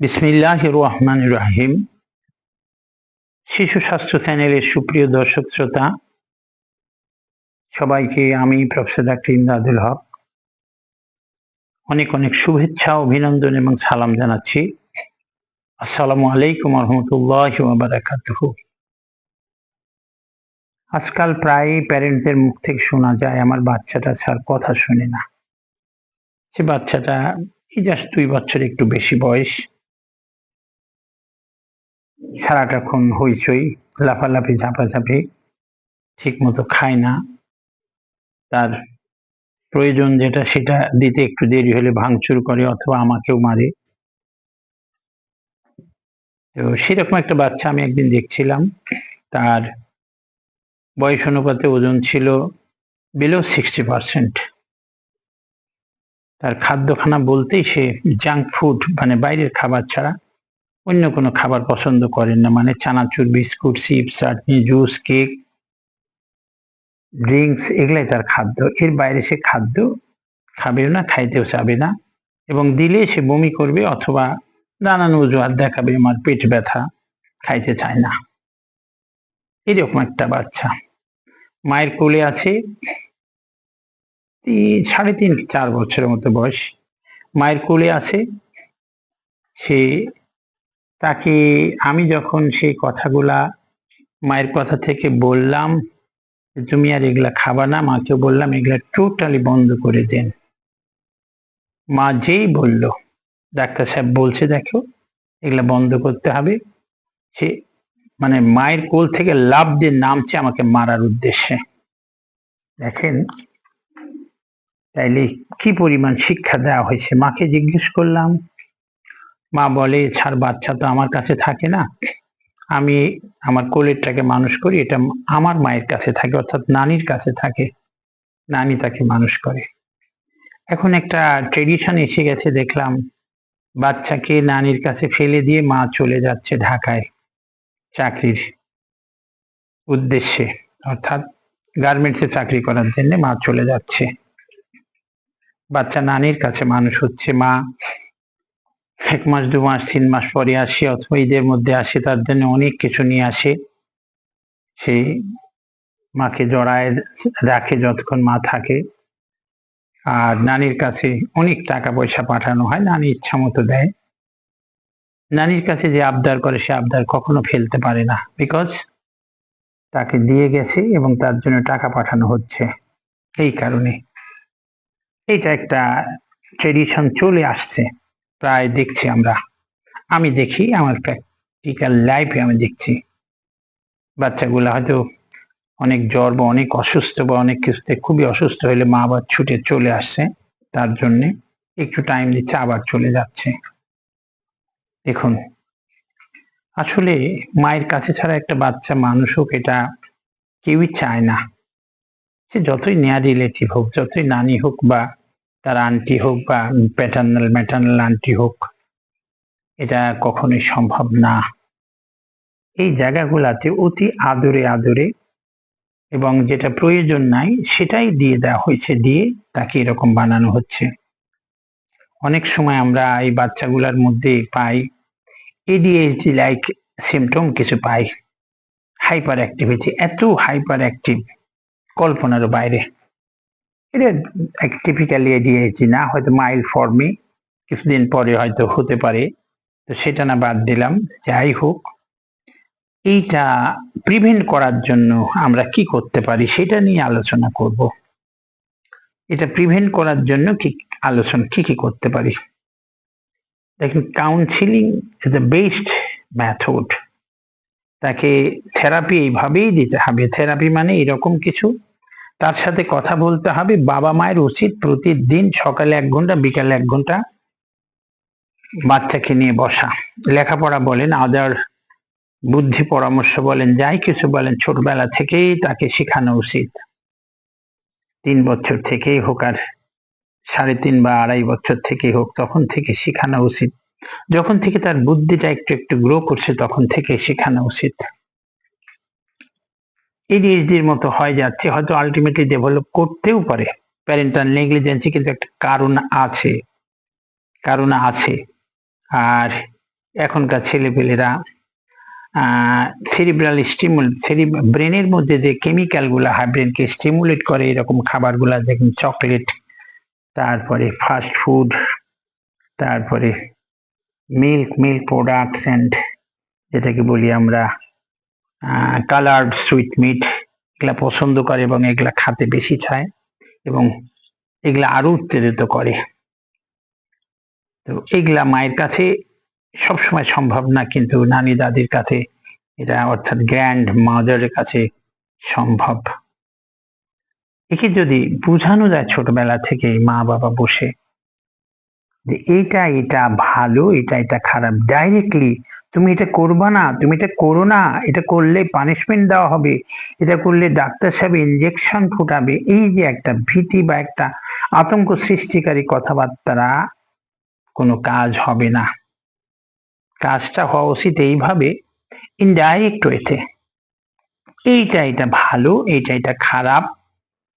বিসমিল্লাহ রহমান রাহিম শিশু স্বাস্থ্য চ্যানেলের সুপ্রিয় দর্শক শ্রোতা, সবাইকে আমি প্রফেসর ডাক্তার ইমদাদুল হক। অনেক অনেক শুভেচ্ছা, অভিনন্দন এবং সালাম জানাচ্ছি। আসসালামু আলাইকুম রহমতুল্লাহ বারাকাতুহ আজকাল প্রায় প্যারেন্টদের মুখ থেকে শোনা যায়, আমার বাচ্চাটা স্যার কথা শুনে না। সে বাচ্চাটা এই জাস্ট দুই বছর একটু বেশি বয়স। সারাটাক্ষণ হইচই, লাফালাফি, ঝাঁপাঝাঁপি ঠিক মতো খায় না। তার প্রয়োজন যেটা, সেটা দিতে একটু দেরি হলে ভাঙচুর করে অথবা আমাকেও মারে। তো সেরকম একটা বাচ্চা আমি একদিন দেখছিলাম। তার বয়স অনুপাতে ওজন ছিল বিলো সিক্সটি পার্সেন্ট তার খাদ্যখানা বলতেই সে জাঙ্ক ফুড মানে বাইরের খাবার ছাড়া অন্য কোনো খাবার পছন্দ করেন না মানে চানাচুর, বিস্কুট, চিপস, চাটনি, জুস, কেক, ড্রিঙ্কস, এগুলাই তার খাদ্য। এর বাইরে সে খাদ্য খাবেও না, খাইতেও চাবে না। এবং দিলে সে বমি করবে অথবা নানান অজুহাত দেখাবে, আমার পেট ব্যথা, খাইতে চায় না। এরকম একটা বাচ্চা। মায়ের কোলে আছে সাড়ে তিন, চার বছরের মতো বয়স। মায়ের কোলে আছে সে তাকে আমি যখন সেই কথাগুলা মায়ের কথা থেকে বললাম, তুমি আর এগুলা খাবা না মাকে বললাম, এগুলা টোটালি বন্ধ করে দেন। মা যেই বলল, ডাক্তার সাহেব বলছে, দেখো, এগুলা বন্ধ করতে হবে। সে মানে মায়ের কোল থেকে লাভ দিয়ে নামছে আমাকে মারার উদ্দেশ্যে। দেখেন, তাইলে কি পরিমাণ শিক্ষা দেওয়া হয়েছে? মাকে জিজ্ঞেস করলাম মা বলে, ছাড়, বাচ্চা তো আমার কাছে থাকে না। আমি আমার কোলেরটাকে মানুষ করি, এটা আমার মায়ের কাছে থাকে, অর্থাৎ নানির কাছে থাকে। নানি তাকে মানুষ করে। এখন একটা ট্রেডিশন এসে গেছে, দেখলাম বাচ্চাকে নানির কাছে ফেলে দিয়ে মা চলে যাচ্ছে ঢাকায় চাকরির উদ্দেশ্যে, অর্থাৎ গার্মেন্টসে চাকরি করার জন্য মা চলে যাচ্ছে। বাচ্চা নানির কাছে মানুষ হচ্ছে, মা এক মাস, দু মাস, তিন মাস পরে আসে, অথবা ঈদের মধ্যে আসে, তার জন্য অনেক কিছু নিয়ে আসে। সেই মাকে জড়ায়, রাখে যতক্ষণ মা থাকে। আর নানির কাছে অনেক টাকা পয়সা পাঠানো হয়, নানি ইচ্ছা মতো দেয়। নানির কাছে যে আবদার করে, সে আবদার কখনো ফেলতে পারে না। বিকজ তাকে দিয়ে গেছে এবং তার জন্য টাকা পাঠানো হচ্ছে। এই কারণে। এটা একটা ট্রেডিশন চলে আসছে। প্রায় দেখছি আমরা। আমি দেখি, আমার প্র্যাকটিক্যাল লাইফে আমি দেখছি। বাচ্চাগুলো হয়তো অনেক জ্বর বা অনেক অসুস্থ বা অনেক কিছুতে খুবই অসুস্থ হলে মা আবার ছুটে চলে আসছে তার জন্যে। একটু টাইম দিচ্ছে আবার চলে যাচ্ছে। দেখুন, আসলে মায়ের কাছে ছাড়া একটা বাচ্চা মানুষ হোক, এটা কেউই চায় না। সে যতই নেয়া রিলেটিভ হোক, যতই নানি হোক বা তার আন্টি হোক বা প্যাটার্নাল ম্যাটার্নাল আন্টি হোক, এটা কখনোই সম্ভব না। এই জায়গাগুলাতে অতি আদরে আদরে এবং যেটা প্রয়োজন নাই, সেটাই দিয়ে দেওয়া হয়েছে, দিয়ে তাকে এরকম বানানো হচ্ছে। অনেক সময় আমরা এই বাচ্চাগুলোর মধ্যে পাই এডিএইচডি লাইক সিমটম কিছু পাই হাইপার অ্যাক্টিভিটি এত হাইপার অ্যাক্টিভ কল্পনারও বাইরে। এটা টিপিক্যালি এডিএইচডি না, হয়তো মাইল ফর্মে কিছুদিন পরে হয়তো হতে পারে। তো সেটা না বাদ দিলাম, যাই হোক। এইটা প্রিভেন্ট করার জন্য আমরা কি করতে পারি সেটা নিয়ে আলোচনা করব। এটা প্রিভেন্ট করার জন্য কি আলোচনা, কি কি করতে পারি? দেখুন counselling is the best method তাকে থেরাপি এইভাবেই দিতে হবে। থেরাপি মানে এরকম কিছু তার সাথে কথা বলতে হবে। বাবা মায়ের উচিত প্রতিদিন সকালে এক ঘণ্টা, বিকালে এক ঘণ্টা বাচ্চাকে নিয়ে বসা। লেখাপড়া বলেন, আদার, বুদ্ধি, পরামর্শ বলেন, যাই কিছু বলেন, ছোটবেলা থেকেই তাকে শেখানো উচিত। তিন বছর থেকেই হোক আর সাড়ে তিন বা আড়াই বছর থেকেই হোক, তখন থেকে শেখানো উচিত। যখন থেকে তার বুদ্ধিটা একটু একটু গ্রো করছে, তখন থেকে শেখানো উচিত। এডিএইচডির মতো হয়ে যাচ্ছে, হয়তো আলটিমেটলি ডেভেলপ করতেও পারে। প্যারেন্টাল নেগলিজেন্সি কিন্তু একটা কারণ আছে কারণ আছে। আর এখনকার ছেলেপেলেরা সেরিব্রাল স্টিমুল সেরি ব্রেনের মধ্যে যে কেমিক্যালগুলো হয় ব্রেনকে স্টিমুলেট করে, এরকম খাবারগুলো দেখুন চকলেট তারপরে ফাস্ট ফুড তারপরে মিল্ক মিল্ক প্রোডাক্টস অ্যান্ড যেটাকে বলি আমরা কালার্ড সুইট মিট এগুলা পছন্দ করে এবং এগুলা খাতে বেশি চায় এবং এগুলা আরও উত্তেজিত করে। তো এগুলা মায়ের কাছে সবসময় সম্ভব না, কিন্তু নানি দাদির কাছে এটা অর্থাৎ গ্র্যান্ড মাদারের কাছে সম্ভব। একে যদি বোঝানো যায় ছোটবেলা থেকে মা বাবা বসে যে এইটা এটা ভালো, এটা এটা খারাপ ডাইরেক্টলি তুমি এটা করবা না, তুমি এটা করো না, এটা করলে পানিশমেন্ট দেওয়া হবে, এটা করলে ডাক্তার সাহেব ইঞ্জেকশন ফুটাবে, এই যে একটা ভীতি বা একটা আতঙ্ক সৃষ্টিকারী কথাবার্তারা, কোনো কাজ হবে না। কাজটা হওয়া উচিত এইভাবে ইনডাইরেক্ট ওয়েতে এইটা এটা ভালো, এইটা এটা খারাপ,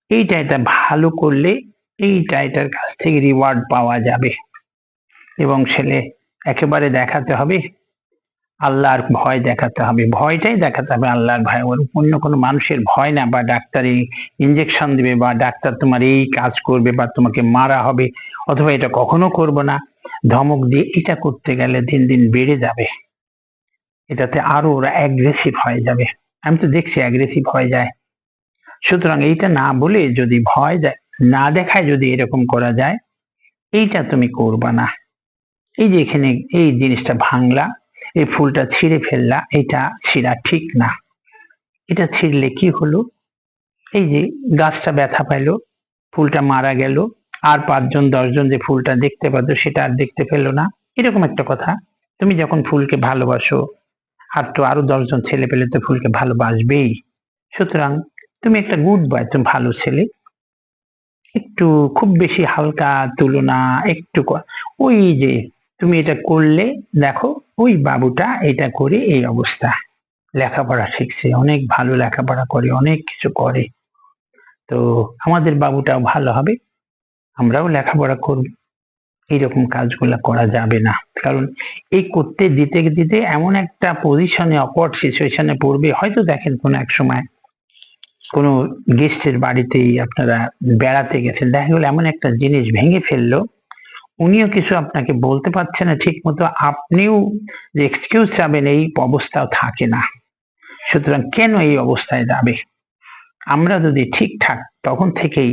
এইটা এটা ভালো করলে এইটা এটার কাছ থেকে রিওয়ার্ড পাওয়া যাবে। এবং ছেলে একেবারে দেখাতে হবে আল্লাহর ভয় দেখাতে হবে। ভয়টাই দেখাতে হবে আল্লাহর ভয়। ওর অন্য কোনো মানুষের ভয় না বা ডাক্তারি ইঞ্জেকশন দিবে বা ডাক্তার তোমার এই কাজ করবে বা তোমাকে মারা হবে অথবা এটা কখনো করব না। ধমক দিয়ে এটা করতে গেলে দিন দিন বেড়ে যাবে। এটাতে আরও ওরা অ্যাগ্রেসিভ হয়ে যাবে। আমি তো দেখছি অ্যাগ্রেসিভ হয়ে যায়। সুতরাং এইটা না বলে যদি ভয় দেয়, না দেখায় যদি এরকম করা যায়, এইটা তুমি করবা না। এই যে এখানে এই জিনিসটা ভাঙলা। এই ফুলটা ছিঁড়ে ফেললা, এটা ছিঁড়া ঠিক না। এটা ছিঁড়লে কি হলো? এই যে গাছটা ব্যথা পাইলো, ফুলটা মারা গেল, আর পাঁচজন, দশজন যে ফুলটা দেখতে পাতো সেটা আর দেখতে পেল না। এরকম একটা কথা। তুমি যখন ফুলকে ভালোবাসো, আর তো আরও দশজন ছেলে পেলে তো ফুলকে ভালোবাসবেই। সুতরাং তুমি একটা গুড বয়, তুমি ভালো ছেলে। একটু খুব বেশি হালকা, তুলনা, একটু ওই যে তুমি এটা করলে, দেখো, ওই বাবুটা এটা করে এই অবস্থা। লেখাপড়া শিখছে, অনেক ভালো লেখাপড়া করে, অনেক কিছু করে। তো আমাদের বাবুটাও ভালো হবে, আমরাও লেখাপড়া করব। এইরকম কাজগুলো করা যাবে না। কারণ এই করতে দিতে দিতে এমন একটা পজিশনে অকওয়ার্ড সিচুয়েশনে পড়বে। হয়তো দেখেন কোনো এক সময় কোনো গেস্টের বাড়িতেই আপনারা বেড়াতে গেছেন, দেখা গেলো এমন একটা জিনিস ভেঙে ফেলল উনিও কিছু আপনাকে বলতে পারছে না ঠিক মতো আপনিও যে এক্সকিউজ চাবেন এই অবস্থাও থাকে না। সুতরাং কেন এই অবস্থায় যাবে? আমরা যদি ঠিকঠাক তখন থেকেই,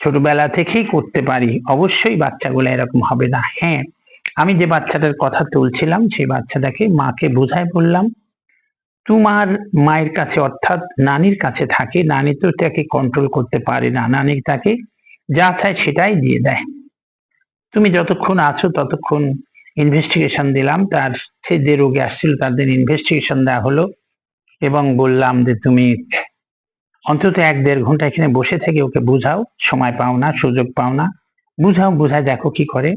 ছোটবেলা থেকেই করতে পারি, অবশ্যই বাচ্চাগুলো এরকম হবে না। হ্যাঁ আমি যে বাচ্চাটার কথা তুলছিলাম, সেই বাচ্চাটাকে মাকে বোঝায় বললাম, তোমার মায়ের কাছে অর্থাৎ নানির কাছে থাকে, নানি তো তাকে কন্ট্রোল করতে পারে না। নানি তাকে যা চায় সেটাই দিয়ে দেয়। তুমি যতক্ষণ আছো ততক্ষণ ইনভেস্টিগেশন দিলাম। তার সে যে রোগে আসছিল তাদের ইনভেস্টিগেশন দেওয়া হলো এবং বললাম যে তুমি অন্তত এক দেড় ঘণ্টা এখানে বসে থেকে ওকে বুঝাও, সময় পাও না, সুযোগ পাও না। বুঝাও, বুঝায় দেখো কি করে।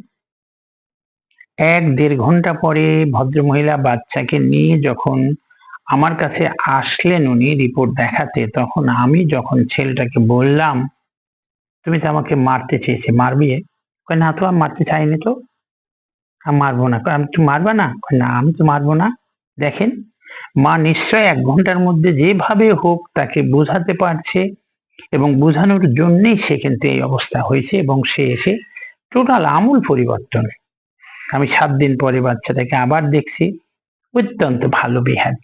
এক দেড় ঘণ্টা পরে ভদ্রমহিলা বাচ্চাকে নিয়ে যখন আমার কাছে আসলেন উনি রিপোর্ট দেখাতে, তখন আমি যখন ছেলেটাকে বললাম, তুমি তো আমাকে মারতে চেয়েছে, মারবি? কয় না তো আমি মারতে চাইনি তো? আমি মারবো না। আমি তো মারবা না? না আমি তো মারবো না। দেখেন, মা নিশ্চয় এক ঘণ্টার মধ্যে যেভাবে হোক তাকে বোঝাতে পারছে এবং বোঝানোর জন্যই সে কিন্তু এই অবস্থা হয়েছে এবং সে এসে টোটাল আমূল পরিবর্তন। আমি সাত দিন পরে বাচ্চাটাকে আবার দেখছি, অত্যন্ত ভালো বিহেভ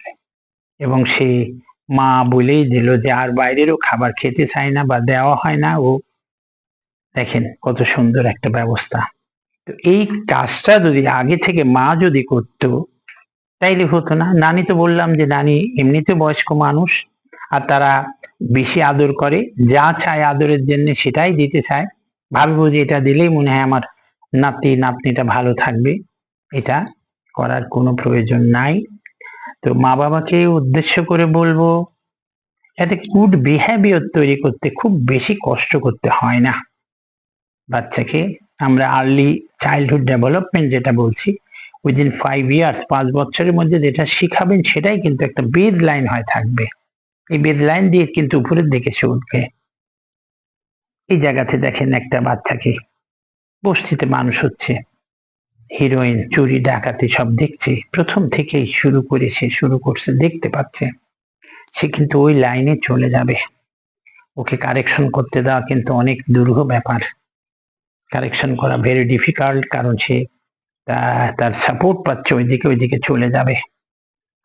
এবং সে মা বলেই দিল যে, আর বাইরেরও খাবার খেতে চায় না বা দেওয়া হয় না। ও দেখেন কত সুন্দর একটা ব্যবস্থা। তো এই কাজটা যদি আগে থেকে মা যদি করতো, তাইলে হতো না। নানি তো বললাম যে, নানি, এমনিতে বয়স্ক মানুষ আর তারা বেশি আদর করে, যা চায় আদরের জন্য সেটাই দিতে চায়। ভাববো যে এটা দিলেই মনে হয় আমার নাতি, নাতনিটা ভালো থাকবে। এটা করার কোনো প্রয়োজন নাই। তো মা বাবাকে উদ্দেশ্য করে বলব, এতে গুড বিহেভিয়ার তৈরি করতে খুব বেশি কষ্ট করতে হয় না। বাচ্চাকে আমরা আর্লি চাইল্ডহুড ডেভেলপমেন্ট যেটা বলছি উইদিন ফাইভ ইয়ার্স পাঁচ বছরের মধ্যে যেটা শিখাবেন সেটাই কিন্তু একটা বেদ লাইন হয় থাকবে। এই বেদ লাইন দিয়ে কিন্তু উপরের দিকে সে উঠবে। এই জায়গাতে দেখেন একটা বাচ্চাকে বস্তিতে মানুষ হচ্ছে হিরোইন চুরি, ডাকাতি সব দেখছে। প্রথম থেকেই শুরু করেছে শুরু করছে, দেখতে পাচ্ছে। সে কিন্তু ওই লাইনে চলে যাবে। ওকে কারেকশন করতে দেওয়া কিন্তু অনেক দুর্ঘ ব্যাপার। কারেকশন করা ভেরি ডিফিকাল্ট কারণ সে তার সাপোর্ট পাচ্ছে, ওইদিকে ওইদিকে চলে যাবে।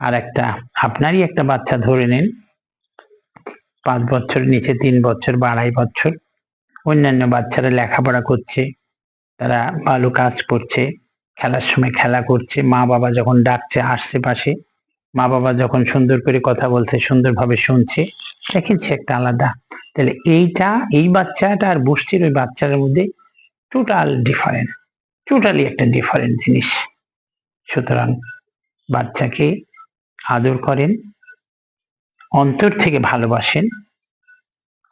আর একটা, আপনারই একটা বাচ্চা ধরে নেন, পাঁচ বছর নিচে, তিন বছর বা আড়াই বছর, অন্যান্য বাচ্চারা লেখাপড়া করছে, তারা ভালো কাজ করছে, খেলার সময় খেলা করছে, মা বাবা যখন ডাকছে আসছে পাশে, মা বাবা যখন সুন্দর করে কথা বলছে, সুন্দরভাবে শুনছে দেখেন সে একটা আলাদা। তাহলে এইটা, এই বাচ্চাটা আর বস্তির ওই বাচ্চার মধ্যে টোটাল ডিফারেন্ট টোটালি একটা ডিফারেন্ট জিনিস। সুতরাং বাচ্চাকে আদর করেন, অন্তর থেকে ভালোবাসেন।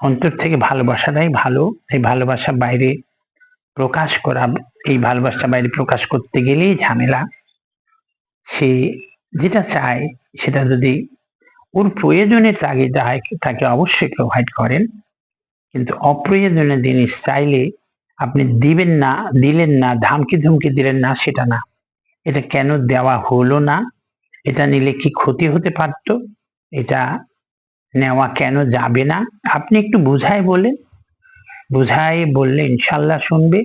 অন্তর থেকে ভালোবাসাটাই ভালো। এই ভালোবাসা বাইরে প্রকাশ করা, এই ভালোবাসা বাইরে প্রকাশ করতে গেলেই ঝামেলা। সে যেটা চায়, সেটা যদি ওর প্রয়োজনে তাগিদে হয় তাকে অবশ্যই প্রোভাইড করেন। কিন্তু অপ্রয়োজনীয় জিনিস চাইলে আপনি দিবেন না, দিলেন না, ধামকি ধমকি দিলেন না, সেটা না। এটা কেন দেওয়া হলো না? এটা নিলে কি ক্ষতি হতে পারতো? এটা নেওয়া কেন যাবে না? আপনি একটু বুঝায় বলেন। বুঝায় বললে ইনশাল্লাহ শুনবে।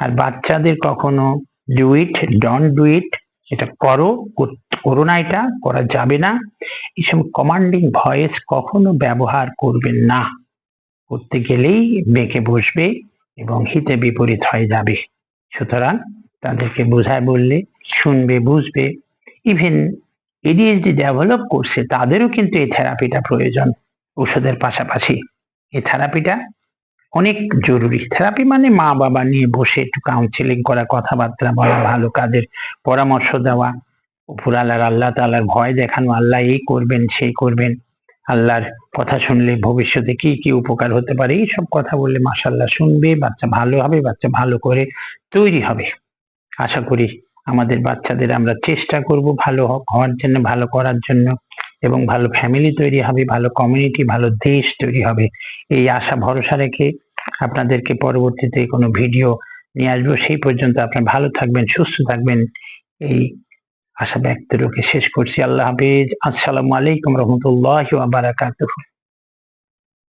আর বাচ্চাদের কখনো do it Don do it এটা করো, কর- না এটা, করা যাবে না। এইসব কমান্ডিং ভয়েস কখনো ব্যবহার করবেন না। করতে গেলেই বেঁকে বসবে। এবং হিতে বিপরীত হয়ে যাবে। সুতরাং তাদেরকে বোঝায় বললে, শুনবে, বুঝবে। ইভেন এডিএসডি ডেভেলপ করছে, তাদেরও কিন্তু এই থেরাপিটা প্রয়োজন ওষুধের পাশাপাশি। এই থেরাপিটা অনেক জরুরি। থেরাপি মানে মা বাবা নিয়ে বসে একটু কাউন্সিলিং করা, কথাবার্তা বলা, ভালো কাজের পরামর্শ দেওয়া। উপর আল্লাহর, আল্লাহ তাআলার ভয় দেখানো, আল্লাহ এই করবেন, সেই করবেন। আল্লাহর কথা শুনলে ভবিষ্যতে কি কি উপকার হতে পারে? এইসব কথা বললে মাসাল্লাহ শুনবে, বাচ্চা ভালো হবে, বাচ্চা ভালো করে তৈরি হবে। আশা করি আমাদের বাচ্চাদের আমরা চেষ্টা করব ভালো হওয়ার জন্য, ভালো করার জন্য এবং ভালো ফ্যামিলি তৈরি হবে, ভালো কমিউনিটি ভালো দেশ তৈরি হবে। এই আশা, ভরসা রেখে আপনাদেরকে পরবর্তীতে কোনো ভিডিও নিয়ে আসব। সেই পর্যন্ত আপনার ভালো থাকবেন, সুস্থ থাকবেন। এই আশা ব্যক্ত রেখে শেষ করছি। আল্লাহ হাফিজ। আসসালামু আলাইকুম রহমতুল্লাহ বারাকাতুহ।